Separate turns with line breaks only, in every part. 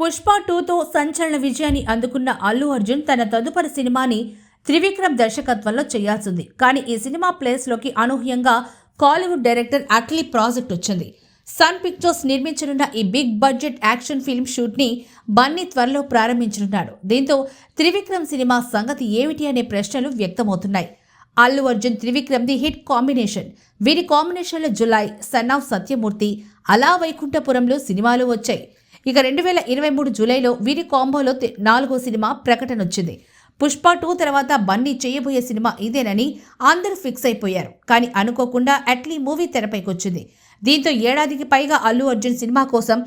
పుష్ప టూతో సంచలన విజయాన్ని అందుకున్న అల్లు అర్జున్ తన తదుపరి సినిమాని త్రివిక్రమ్ దర్శకత్వంలో చేయాల్సింది. కానీ ఈ సినిమా ప్లేస్లోకి అనూహ్యంగా కాలీవుడ్ డైరెక్టర్ అట్లీ ప్రాజెక్ట్ వచ్చింది. సన్ పిక్చర్స్ నిర్మించనున్న ఈ బిగ్ బడ్జెట్ యాక్షన్ ఫిల్మ్ షూట్ని బన్నీ త్వరలో ప్రారంభించనున్నాడు. దీంతో త్రివిక్రమ్ సినిమా సంగతి ఏమిటి అనే ప్రశ్నలు వ్యక్తమవుతున్నాయి. Allu Arjun Trivikram the hit combination. వీరి కాంబినేషన్లో జులై సన్ ఆఫ్ సత్యమూర్తి అలా వైకుంఠపురంలో సినిమాలు వచ్చాయి. ఇక రెండు వేల ఇరవై మూడు జూలైలో వీరి కాంబోలో నాలుగో సినిమా ప్రకటన వచ్చింది పుష్ప టూ తర్వాత బన్నీ చేయబోయే సినిమా ఇదేనని అందరూ ఫిక్స్ అయిపోయారు. కానీ అనుకోకుండా అట్లీ మూవీ తెరపైకి వచ్చింది దీంతో ఏడాదికి పైగా అల్లు అర్జున్ సినిమా కోసం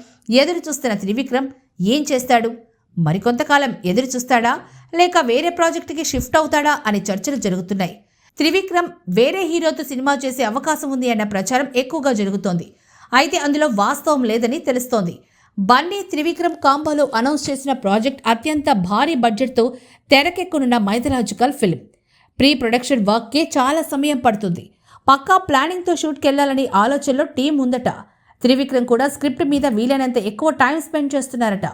ఎదురు చూస్తున్న త్రివిక్రమ్ ఏం చేస్తాడు? మరికొంతకాలం ఎదురు చూస్తాడా? లేక వేరే ప్రాజెక్టుకి షిఫ్ట్ అవుతాడా అనే చర్చలు జరుగుతున్నాయి. త్రివిక్రమ్ వేరే హీరోతో సినిమా చేసే అవకాశం ఉంది అన్న ప్రచారం ఎక్కువగా జరుగుతోంది. అయితే అందులో వాస్తవం లేదని తెలుస్తోంది. బన్నీ త్రివిక్రమ్ కాంబోలో అనౌన్స్ చేసిన ప్రాజెక్ట్ అత్యంత భారీ బడ్జెట్తో తెరకెక్కనున్న మైథలాజికల్ ఫిల్మ్. ప్రీ ప్రొడక్షన్ వర్క్కే చాలా సమయం పడుతుంది. పక్కా ప్లానింగ్తో షూట్కి వెళ్ళాలని ఆలోచనలో టీం ఉందట. త్రివిక్రమ్ కూడా స్క్రిప్ట్ మీద వీలైనంత ఎక్కువ టైం స్పెండ్ చేస్తున్నారట.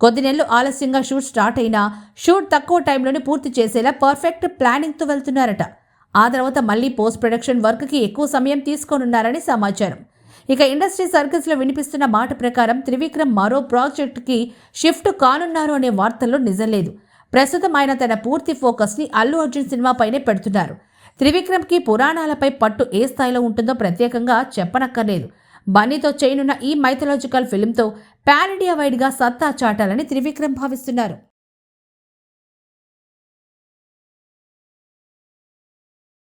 కొద్ది నెలలు ఆలస్యంగా షూట్ స్టార్ట్ అయినా షూట్ తక్కువ టైంలోనే పూర్తి చేసేలా పర్ఫెక్ట్ ప్లానింగ్తో వెళ్తున్నారట. ఆ తర్వాత మళ్ళీ పోస్ట్ ప్రొడక్షన్ వర్క్కి ఎక్కువ సమయం తీసుకోనున్నారని సమాచారం. ఇక ఇండస్ట్రీ సర్కిల్స్లో వినిపిస్తున్న మాట ప్రకారం త్రివిక్రమ్ మరో ప్రాజెక్టుకి షిఫ్ట్ కానున్నారు అనే వార్తల్లో నిజం లేదు. ప్రస్తుతం ఆయన తన పూర్తి ఫోకస్ని అల్లు అర్జున్ సినిమాపైనే పెడుతున్నారు. త్రివిక్రమ్కి పురాణాలపై పట్టు ఏ స్థాయిలో ఉంటుందో ప్రత్యేకంగా చెప్పనక్కర్లేదు. బన్నీతో చేయనున్న ఈ మైథలాజికల్ ఫిల్మ్తో పాన్ ఇండియా వైడ్గా సత్తా చాటాలని త్రివిక్రమ్ భావిస్తున్నారు.